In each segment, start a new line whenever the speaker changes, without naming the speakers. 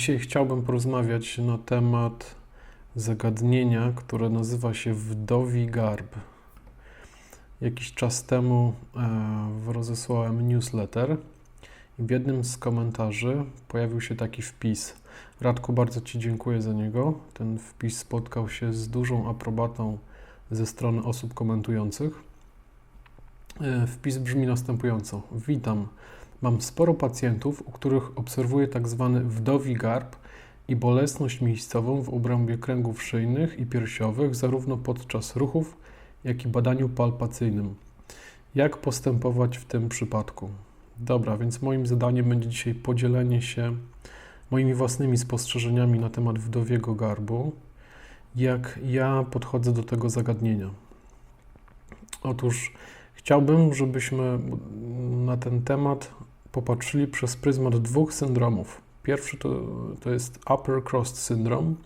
Dzisiaj chciałbym porozmawiać na temat zagadnienia, które nazywa się wdowi garb. Jakiś czas temu e, rozesłałem newsletter i w jednym z komentarzy pojawił się taki wpis. Radku, bardzo Ci dziękuję za niego. Ten wpis spotkał się z dużą aprobatą ze strony osób komentujących. E, wpis brzmi następująco: Witam. Mam sporo pacjentów, u których obserwuję tak zwany wdowi garb i bolesność miejscową w obrębie kręgów szyjnych i piersiowych, zarówno podczas ruchów, jak i badaniu palpacyjnym. Jak postępować w tym przypadku? Dobra, więc moim zadaniem będzie dzisiaj podzielenie się moimi własnymi spostrzeżeniami na temat wdowiego garbu, jak ja podchodzę do tego zagadnienia. Otóż chciałbym, żebyśmy na ten temat popatrzyli przez pryzmat dwóch syndromów. Pierwszy to, to jest upper cross syndrom,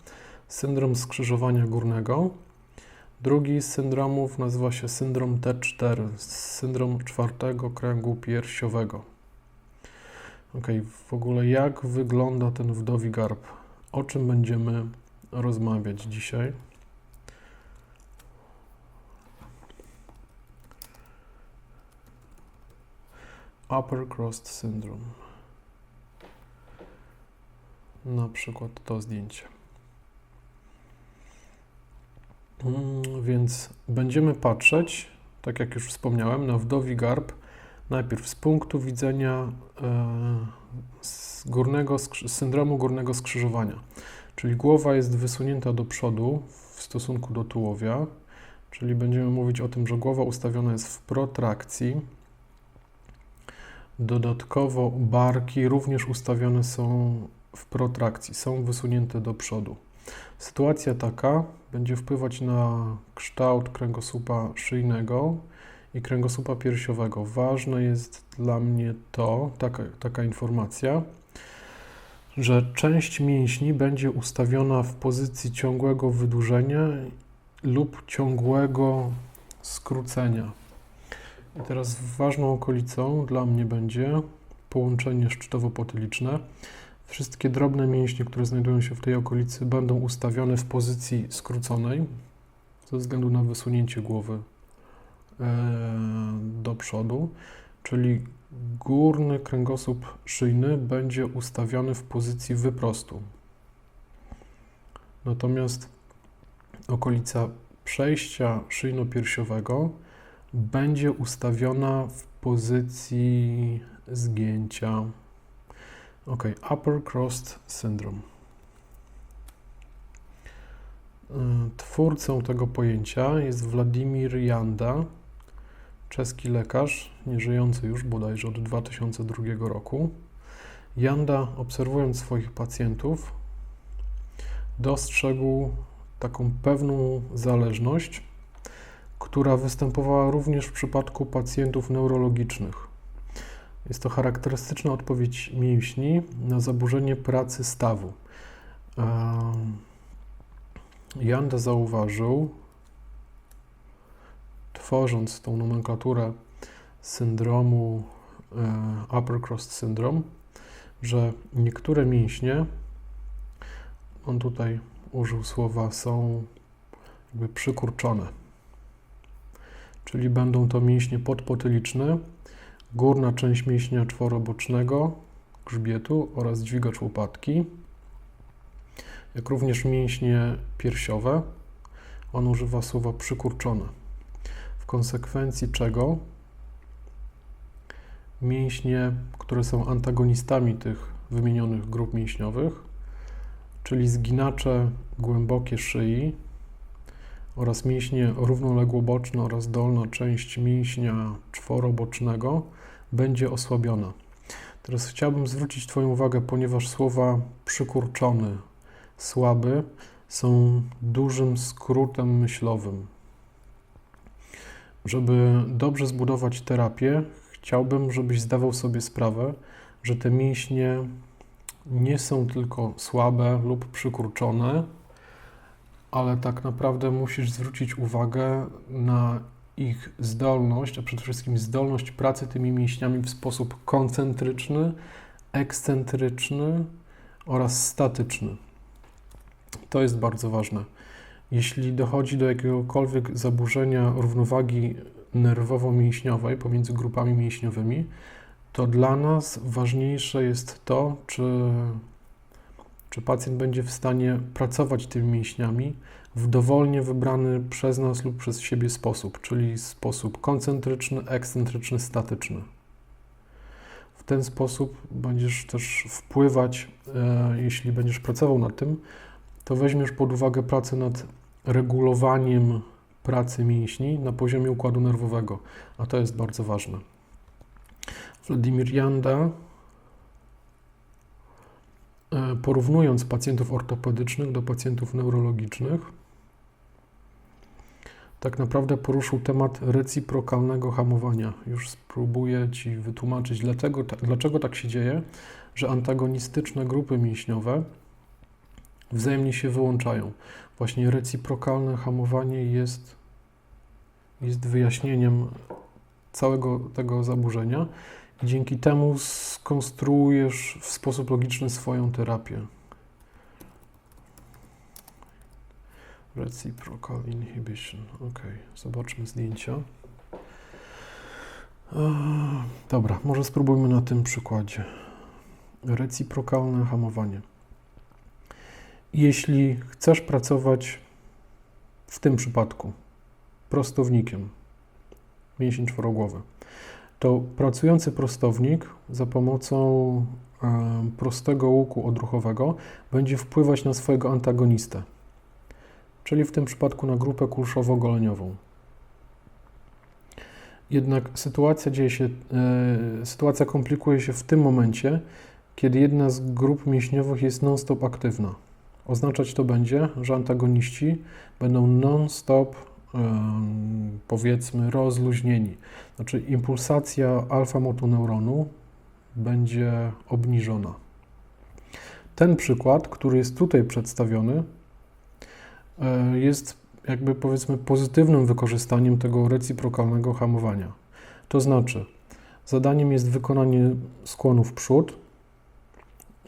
syndrom skrzyżowania górnego. Drugi z syndromów nazywa się syndrom T4, syndrom czwartego kręgu piersiowego. Ok, w ogóle jak wygląda ten wdowi garb? O czym będziemy rozmawiać dzisiaj? Upper Crust Syndrome. Na przykład to zdjęcie. Mm, więc będziemy patrzeć, tak jak już wspomniałem, na wdowi garb najpierw z punktu widzenia e, z górnego, syndromu górnego skrzyżowania. Czyli głowa jest wysunięta do przodu w stosunku do tułowia, czyli będziemy mówić o tym, że głowa ustawiona jest w protrakcji, Dodatkowo barki również ustawione są w protrakcji, są wysunięte do przodu. Sytuacja taka będzie wpływać na kształt kręgosłupa szyjnego i kręgosłupa piersiowego. Ważne jest dla mnie to, taka, taka informacja, że część mięśni będzie ustawiona w pozycji ciągłego wydłużenia lub ciągłego skrócenia. I teraz ważną okolicą dla mnie będzie połączenie szczytowo-potyliczne. Wszystkie drobne mięśnie, które znajdują się w tej okolicy, będą ustawione w pozycji skróconej ze względu na wysunięcie głowy e, do przodu, czyli górny kręgosłup szyjny będzie ustawiony w pozycji wyprostu. Natomiast okolica przejścia szyjno-piersiowego będzie ustawiona w pozycji zgięcia. Ok, upper crossed syndrome. Y, twórcą tego pojęcia jest Władimir Janda, czeski lekarz, nieżyjący już bodajże od 2002 roku. Janda, obserwując swoich pacjentów, dostrzegł taką pewną zależność która występowała również w przypadku pacjentów neurologicznych. Jest to charakterystyczna odpowiedź mięśni na zaburzenie pracy stawu. Janda zauważył, tworząc tą nomenklaturę syndromu e, upper cross syndrome, że niektóre mięśnie, on tutaj użył słowa, są jakby przykurczone czyli będą to mięśnie podpotyliczne, górna część mięśnia czworobocznego grzbietu oraz dźwigacz łopatki, jak również mięśnie piersiowe. On używa słowa przykurczone. W konsekwencji czego mięśnie, które są antagonistami tych wymienionych grup mięśniowych, czyli zginacze głębokie szyi, oraz mięśnie równoległoboczne oraz dolna część mięśnia czworobocznego będzie osłabiona. Teraz chciałbym zwrócić Twoją uwagę, ponieważ słowa przykurczony, słaby są dużym skrótem myślowym. Żeby dobrze zbudować terapię, chciałbym, żebyś zdawał sobie sprawę, że te mięśnie nie są tylko słabe lub przykurczone, ale tak naprawdę musisz zwrócić uwagę na ich zdolność, a przede wszystkim zdolność pracy tymi mięśniami w sposób koncentryczny, ekscentryczny oraz statyczny. To jest bardzo ważne. Jeśli dochodzi do jakiegokolwiek zaburzenia równowagi nerwowo-mięśniowej pomiędzy grupami mięśniowymi, to dla nas ważniejsze jest to, czy, czy pacjent będzie w stanie pracować tymi mięśniami w dowolnie wybrany przez nas lub przez siebie sposób, czyli sposób koncentryczny, ekscentryczny, statyczny. W ten sposób będziesz też wpływać, e, jeśli będziesz pracował nad tym, to weźmiesz pod uwagę pracę nad regulowaniem pracy mięśni na poziomie układu nerwowego, a to jest bardzo ważne. Wladimir Janda, porównując pacjentów ortopedycznych do pacjentów neurologicznych, tak naprawdę poruszył temat reciprokalnego hamowania. Już spróbuję Ci wytłumaczyć, dlaczego, dlaczego tak się dzieje, że antagonistyczne grupy mięśniowe wzajemnie się wyłączają. Właśnie reciprokalne hamowanie jest, jest wyjaśnieniem całego tego zaburzenia dzięki temu skonstruujesz w sposób logiczny swoją terapię. Reciprocal inhibition. Ok, zobaczmy zdjęcia. Dobra, może spróbujmy na tym przykładzie. Reciprokalne hamowanie. Jeśli chcesz pracować w tym przypadku prostownikiem, mięsień czworogłowy, to pracujący prostownik za pomocą e, prostego łuku odruchowego będzie wpływać na swojego antagonistę, czyli w tym przypadku na grupę kulszowo-goleniową. Jednak sytuacja dzieje się, e, sytuacja komplikuje się w tym momencie, kiedy jedna z grup mięśniowych jest non-stop aktywna. Oznaczać to będzie, że antagoniści będą non-stop, powiedzmy, rozluźnieni. Znaczy, impulsacja alfa-motoneuronu będzie obniżona. Ten przykład, który jest tutaj przedstawiony, e, jest jakby powiedzmy pozytywnym wykorzystaniem tego reciprokalnego hamowania. To znaczy, zadaniem jest wykonanie skłonu w przód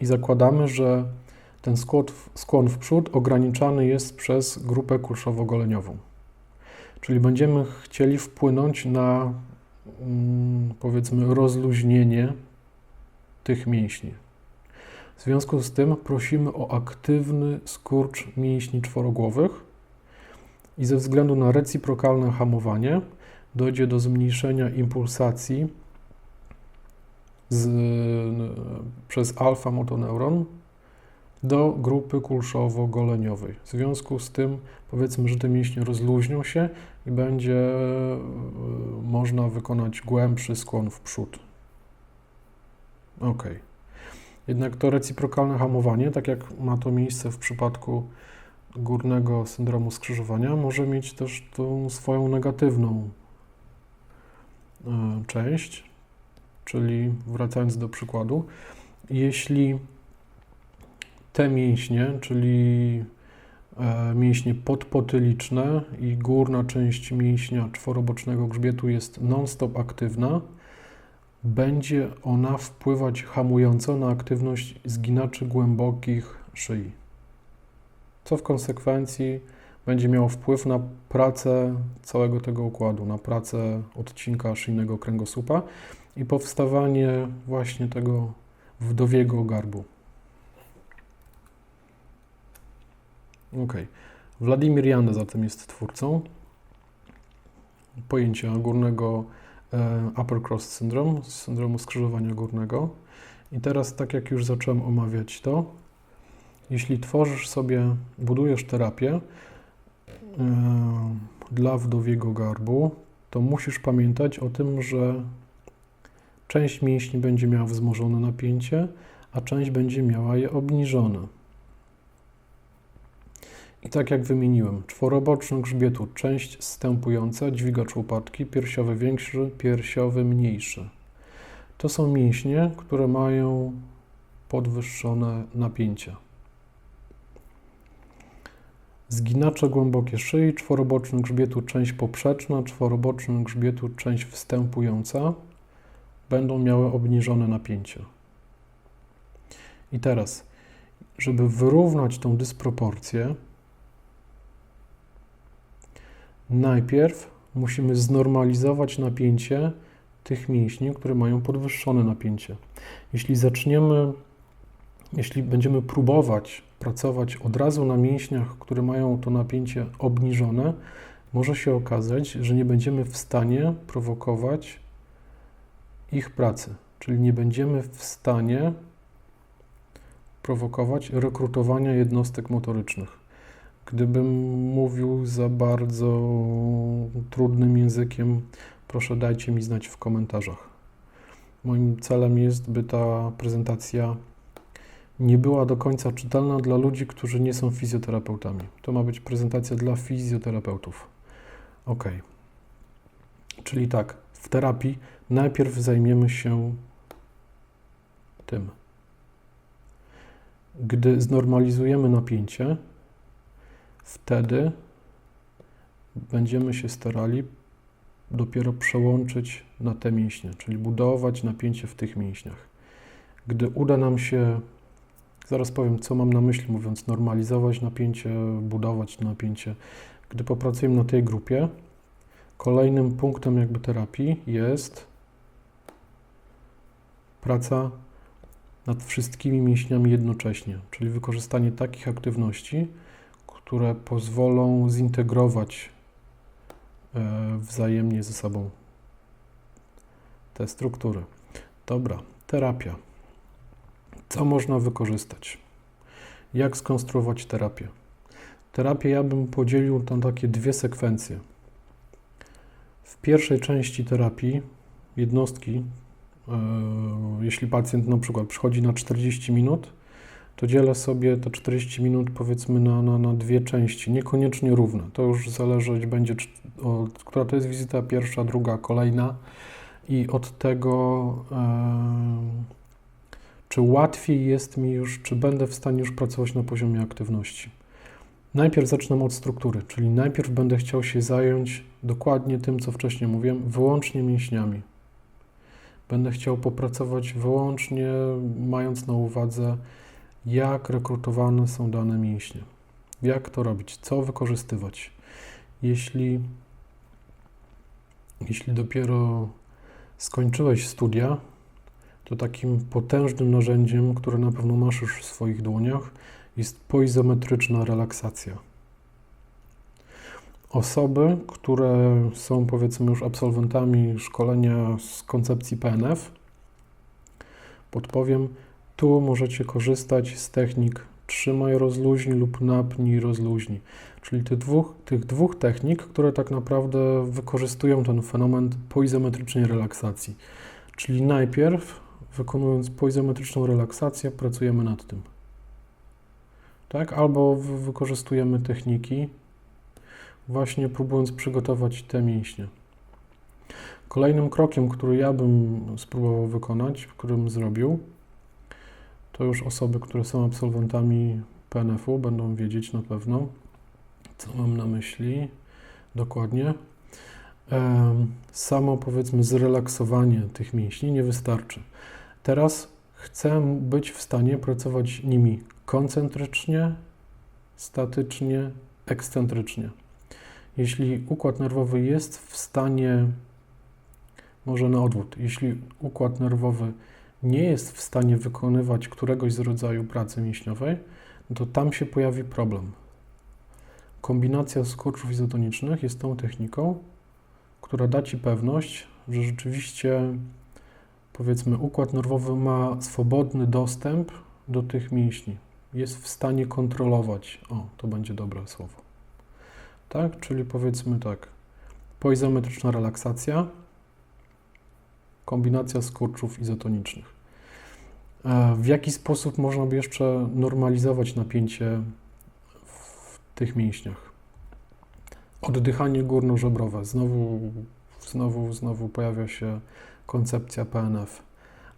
i zakładamy, że ten skłon, w przód ograniczany jest przez grupę kulszowo-goleniową. Czyli będziemy chcieli wpłynąć na mm, powiedzmy rozluźnienie tych mięśni. W związku z tym prosimy o aktywny skurcz mięśni czworogłowych i ze względu na reciprokalne hamowanie dojdzie do zmniejszenia impulsacji z, przez alfa-motoneuron do grupy kulszowo-goleniowej. W związku z tym powiedzmy, że te mięśnie rozluźnią się i będzie e, można wykonać głębszy skłon w przód. Ok. Jednak to reciprokalne hamowanie, tak jak ma to miejsce w przypadku górnego syndromu skrzyżowania, może mieć też tą swoją negatywną e, część, czyli wracając do przykładu, jeśli te mięśnie, czyli e, mięśnie podpotyliczne i górna część mięśnia czworobocznego grzbietu jest non-stop aktywna, będzie ona wpływać hamująco na aktywność zginaczy głębokich szyi, co w konsekwencji będzie miało wpływ na pracę całego tego układu, na pracę odcinka szyjnego kręgosłupa i powstawanie właśnie tego wdowiego garbu. Ok. Wladimir Janda zatem jest twórcą pojęcia górnego e, upper cross syndrome, syndromu skrzyżowania górnego. I teraz, tak jak już zacząłem omawiać to, jeśli tworzysz sobie, budujesz terapię e, dla wdowiego garbu, to musisz pamiętać o tym, że część mięśni będzie miała wzmożone napięcie, a część będzie miała je obniżone. Tak jak wymieniłem, czworoboczny grzbietu, część stępująca, dźwigacz łopatki, piersiowy większy, piersiowy mniejszy. To są mięśnie, które mają podwyższone napięcie. Zginacze głębokie szyi, czworoboczny grzbietu, część poprzeczna, czworoboczny grzbietu, część wstępująca będą miały obniżone napięcie. I teraz żeby wyrównać tą dysproporcję, najpierw musimy znormalizować napięcie tych mięśni, które mają podwyższone napięcie. Jeśli zaczniemy, jeśli będziemy próbować pracować od razu na mięśniach, które mają to napięcie obniżone, może się okazać, że nie będziemy w stanie prowokować ich pracy, czyli nie będziemy w stanie prowokować rekrutowania jednostek motorycznych. Gdybym mówił za bardzo trudnym językiem, proszę dajcie mi znać w komentarzach. Moim celem jest, by ta prezentacja nie była do końca czytelna dla ludzi, którzy nie są fizjoterapeutami. To ma być prezentacja dla fizjoterapeutów. Ok. Czyli tak, w terapii najpierw zajmiemy się tym. Gdy znormalizujemy napięcie, wtedy będziemy się starali dopiero przełączyć na te mięśnie, czyli budować napięcie w tych mięśniach. Gdy uda nam się, zaraz powiem, co mam na myśli, mówiąc normalizować napięcie, budować napięcie. Gdy popracujemy na tej grupie, kolejnym punktem jakby terapii jest praca nad wszystkimi mięśniami jednocześnie, czyli wykorzystanie takich aktywności, które pozwolą zintegrować e, wzajemnie ze sobą te struktury. Dobra, terapia. Co można wykorzystać? Jak skonstruować terapię? Terapię ja bym podzielił na takie dwie sekwencje. W pierwszej części terapii jednostki, e, jeśli pacjent na przykład przychodzi na 40 minut, to dzielę sobie te 40 minut powiedzmy na, na, na dwie części, niekoniecznie równe. To już zależeć będzie, od, która to jest wizyta pierwsza, druga, kolejna i od tego, czy łatwiej jest mi już, czy będę w stanie już pracować na poziomie aktywności. Najpierw zacznę od struktury, czyli najpierw będę chciał się zająć dokładnie tym, co wcześniej mówiłem, wyłącznie mięśniami. Będę chciał popracować wyłącznie mając na uwadze, jak rekrutowane są dane mięśnie. Jak to robić? Co wykorzystywać? Jeśli, jeśli dopiero skończyłeś studia, to takim potężnym narzędziem, które na pewno masz już w swoich dłoniach, jest poizometryczna relaksacja. Osoby, które są powiedzmy już absolwentami szkolenia z koncepcji PNF, podpowiem, tu możecie korzystać z technik trzymaj rozluźni lub napnij rozluźni, czyli tych dwóch, tych dwóch technik, które tak naprawdę wykorzystują ten fenomen poizometrycznej relaksacji. Czyli najpierw wykonując poizometryczną relaksację pracujemy nad tym. Tak? Albo wykorzystujemy techniki właśnie próbując przygotować te mięśnie. Kolejnym krokiem, który ja bym spróbował wykonać, którym zrobił, to już osoby, które są absolwentami PNF-u będą wiedzieć na pewno, co mam na myśli dokładnie. Samo powiedzmy zrelaksowanie tych mięśni nie wystarczy. Teraz chcę być w stanie pracować nimi koncentrycznie, statycznie, ekscentrycznie. Jeśli układ nerwowy jest w stanie, może na odwrót, jeśli układ nerwowy nie jest w stanie wykonywać któregoś z rodzaju pracy mięśniowej, to tam się pojawi problem. Kombinacja skurczów izotonicznych jest tą techniką, która da Ci pewność, że rzeczywiście powiedzmy układ nerwowy ma swobodny dostęp do tych mięśni. Jest w stanie kontrolować. O, to będzie dobre słowo. Tak, czyli powiedzmy tak. Poizometryczna relaksacja, kombinacja skurczów izotonicznych. E, w jaki sposób można by jeszcze normalizować napięcie w tych mięśniach? Oddychanie górnożebrowe. Znowu, znowu, znowu pojawia się koncepcja PNF.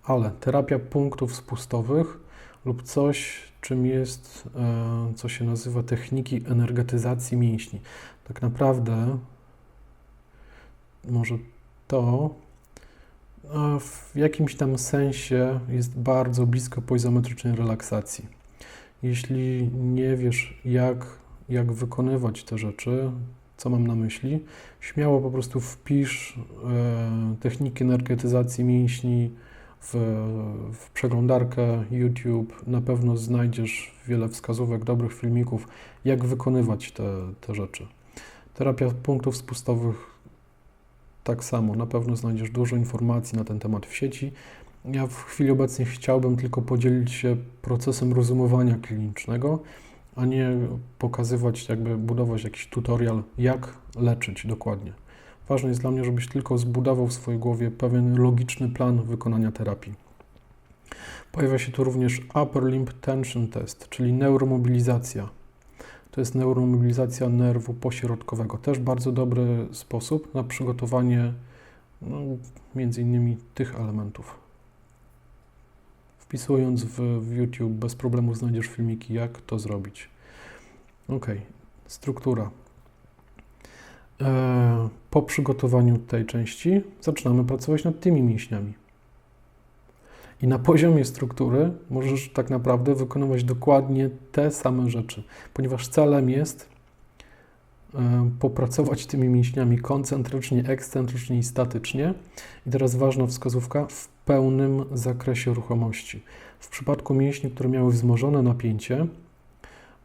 Ale terapia punktów spustowych lub coś, czym jest, e, co się nazywa techniki energetyzacji mięśni. Tak naprawdę może to w jakimś tam sensie jest bardzo blisko poizometrycznej relaksacji. Jeśli nie wiesz, jak, jak wykonywać te rzeczy, co mam na myśli, śmiało po prostu wpisz e, techniki energetyzacji mięśni w, w przeglądarkę YouTube. Na pewno znajdziesz wiele wskazówek, dobrych filmików, jak wykonywać te, te rzeczy. Terapia punktów spustowych tak samo. Na pewno znajdziesz dużo informacji na ten temat w sieci. Ja w chwili obecnej chciałbym tylko podzielić się procesem rozumowania klinicznego, a nie pokazywać, jakby budować jakiś tutorial, jak leczyć dokładnie. Ważne jest dla mnie, żebyś tylko zbudował w swojej głowie pewien logiczny plan wykonania terapii. Pojawia się tu również Upper Limb Tension Test, czyli neuromobilizacja. To jest neuromobilizacja nerwu pośrodkowego. Też bardzo dobry sposób na przygotowanie no, między innymi tych elementów. Wpisując w, w YouTube bez problemu znajdziesz filmiki, jak to zrobić. Ok, struktura. E, po przygotowaniu tej części zaczynamy pracować nad tymi mięśniami. I na poziomie struktury możesz tak naprawdę wykonywać dokładnie te same rzeczy, ponieważ celem jest e, popracować tymi mięśniami koncentrycznie, ekscentrycznie i statycznie. I teraz ważna wskazówka w pełnym zakresie ruchomości. W przypadku mięśni, które miały wzmożone napięcie,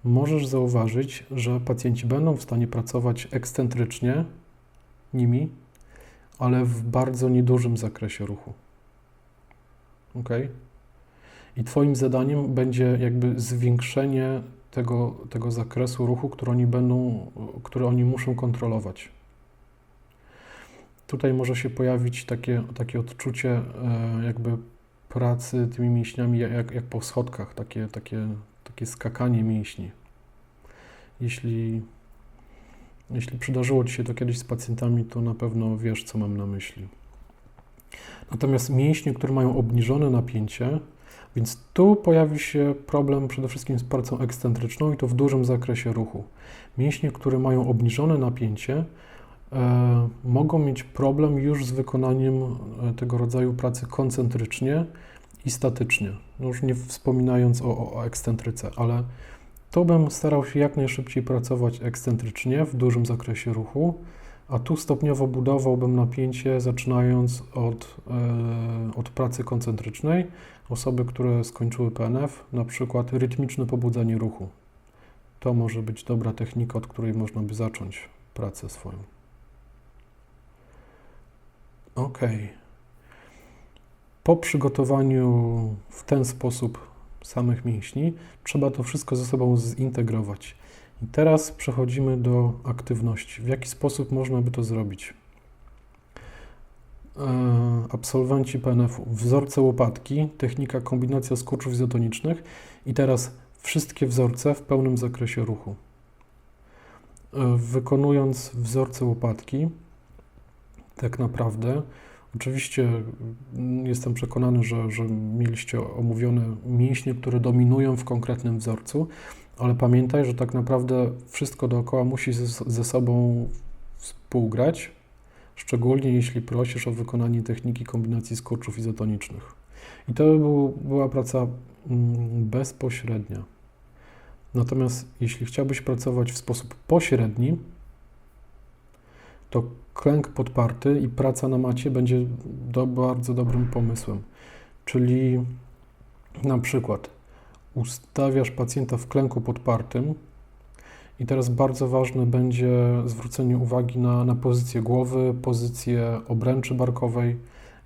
możesz zauważyć, że pacjenci będą w stanie pracować ekscentrycznie nimi, ale w bardzo niedużym zakresie ruchu. Ok? I Twoim zadaniem będzie jakby zwiększenie tego, tego zakresu ruchu, który oni będą, który oni muszą kontrolować. Tutaj może się pojawić takie, takie odczucie e, jakby pracy tymi mięśniami jak, jak po schodkach, takie, takie, takie skakanie mięśni. Jeśli, jeśli przydarzyło Ci się to kiedyś z pacjentami, to na pewno wiesz, co mam na myśli. Natomiast mięśnie, które mają obniżone napięcie, więc tu pojawi się problem przede wszystkim z pracą ekscentryczną i to w dużym zakresie ruchu. Mięśnie, które mają obniżone napięcie, e, mogą mieć problem już z wykonaniem e, tego rodzaju pracy koncentrycznie i statycznie. No już nie wspominając o, o ekscentryce, ale to bym starał się jak najszybciej pracować ekscentrycznie w dużym zakresie ruchu, a tu stopniowo budowałbym napięcie, zaczynając od, e, od pracy koncentrycznej. Osoby, które skończyły PNF, na przykład rytmiczne pobudzenie ruchu. To może być dobra technika, od której można by zacząć pracę swoją. Ok. Po przygotowaniu w ten sposób samych mięśni, trzeba to wszystko ze sobą zintegrować. I teraz przechodzimy do aktywności. W jaki sposób można by to zrobić? E, absolwenci PNF-u, wzorce łopatki, technika kombinacja skurczów izotonicznych i teraz wszystkie wzorce w pełnym zakresie ruchu. E, wykonując wzorce łopatki, tak naprawdę Oczywiście mm, jestem przekonany, że, że mieliście omówione mięśnie, które dominują w konkretnym wzorcu, ale pamiętaj, że tak naprawdę wszystko dookoła musi ze, ze sobą współgrać, szczególnie jeśli prosisz o wykonanie techniki kombinacji skurczów izotonicznych. I to był, była praca mm, bezpośrednia. Natomiast jeśli chciałbyś pracować w sposób pośredni, to klęk podparty i praca na macie będzie do, bardzo dobrym pomysłem. Czyli na przykład ustawiasz pacjenta w klęku podpartym i teraz bardzo ważne będzie zwrócenie uwagi na, na pozycję głowy, pozycję obręczy barkowej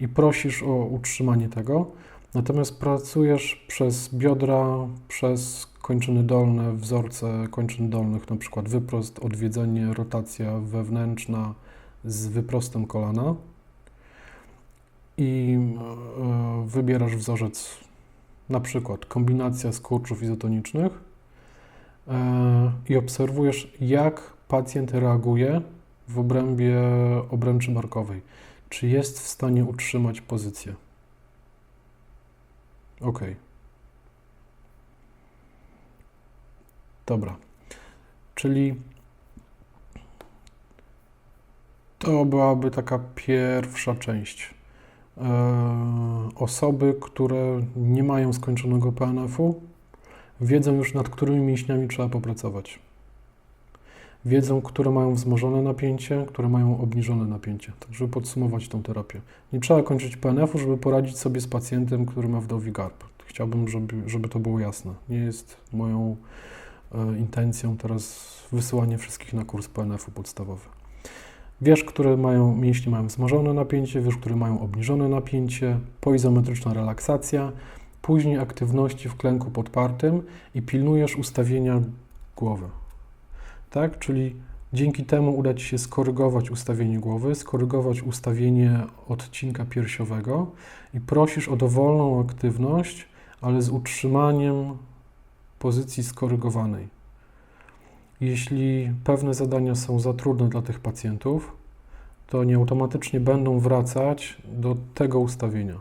i prosisz o utrzymanie tego. Natomiast pracujesz przez biodra, przez kończyny dolne, wzorce kończyn dolnych, na przykład wyprost, odwiedzenie, rotacja wewnętrzna z wyprostem kolana i e, wybierasz wzorzec, na przykład kombinacja skurczów izotonicznych e, i obserwujesz, jak pacjent reaguje w obrębie obręczy barkowej. Czy jest w stanie utrzymać pozycję? OK. Dobra. Czyli to byłaby taka pierwsza część. E, osoby, które nie mają skończonego PNF-u, wiedzą już nad którymi mięśniami trzeba popracować. Wiedzą, które mają wzmożone napięcie, które mają obniżone napięcie. Tak, żeby podsumować tą terapię. Nie trzeba kończyć PNF-u, żeby poradzić sobie z pacjentem, który ma wdowi garb. Chciałbym, żeby, żeby to było jasne. Nie jest moją e, intencją teraz wysyłanie wszystkich na kurs PNF-u podstawowy. Wiesz, które mają mięśnie mają wzmożone napięcie, wiesz, które mają obniżone napięcie, poizometryczna relaksacja, później aktywności w klęku podpartym i pilnujesz ustawienia głowy. Tak? Czyli dzięki temu uda Ci się skorygować ustawienie głowy, skorygować ustawienie odcinka piersiowego i prosisz o dowolną aktywność, ale z utrzymaniem pozycji skorygowanej. Jeśli pewne zadania są za trudne dla tych pacjentów, to nie automatycznie będą wracać do tego ustawienia.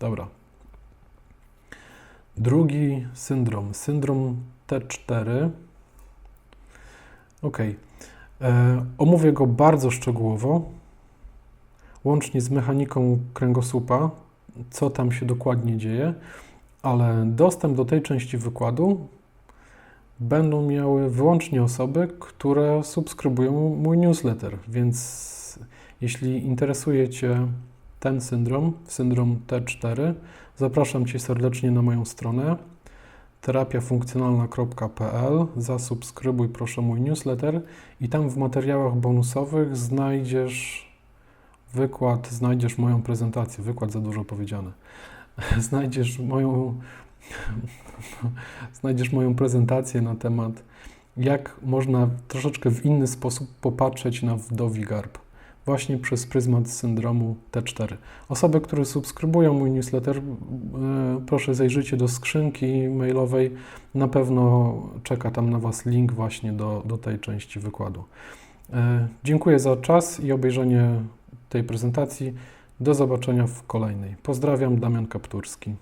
Dobra. Drugi syndrom, syndrom T4. Ok. E, omówię go bardzo szczegółowo, łącznie z mechaniką kręgosłupa, co tam się dokładnie dzieje, ale dostęp do tej części wykładu będą miały wyłącznie osoby, które subskrybują mój newsletter, więc jeśli interesuje Cię ten syndrom, syndrom T4, zapraszam Cię serdecznie na moją stronę terapiafunkcjonalna.pl. Zasubskrybuj proszę mój newsletter i tam w materiałach bonusowych znajdziesz wykład, znajdziesz moją prezentację. Wykład za dużo powiedziane. Znajdziesz moją, znajdziesz moją prezentację na temat, jak można troszeczkę w inny sposób popatrzeć na wdowi garb właśnie przez pryzmat syndromu T4. Osoby, które subskrybują mój newsletter, e, proszę zajrzyjcie do skrzynki mailowej. Na pewno czeka tam na Was link właśnie do, do tej części wykładu. E, dziękuję za czas i obejrzenie tej prezentacji. Do zobaczenia w kolejnej. Pozdrawiam, Damian Kapturski.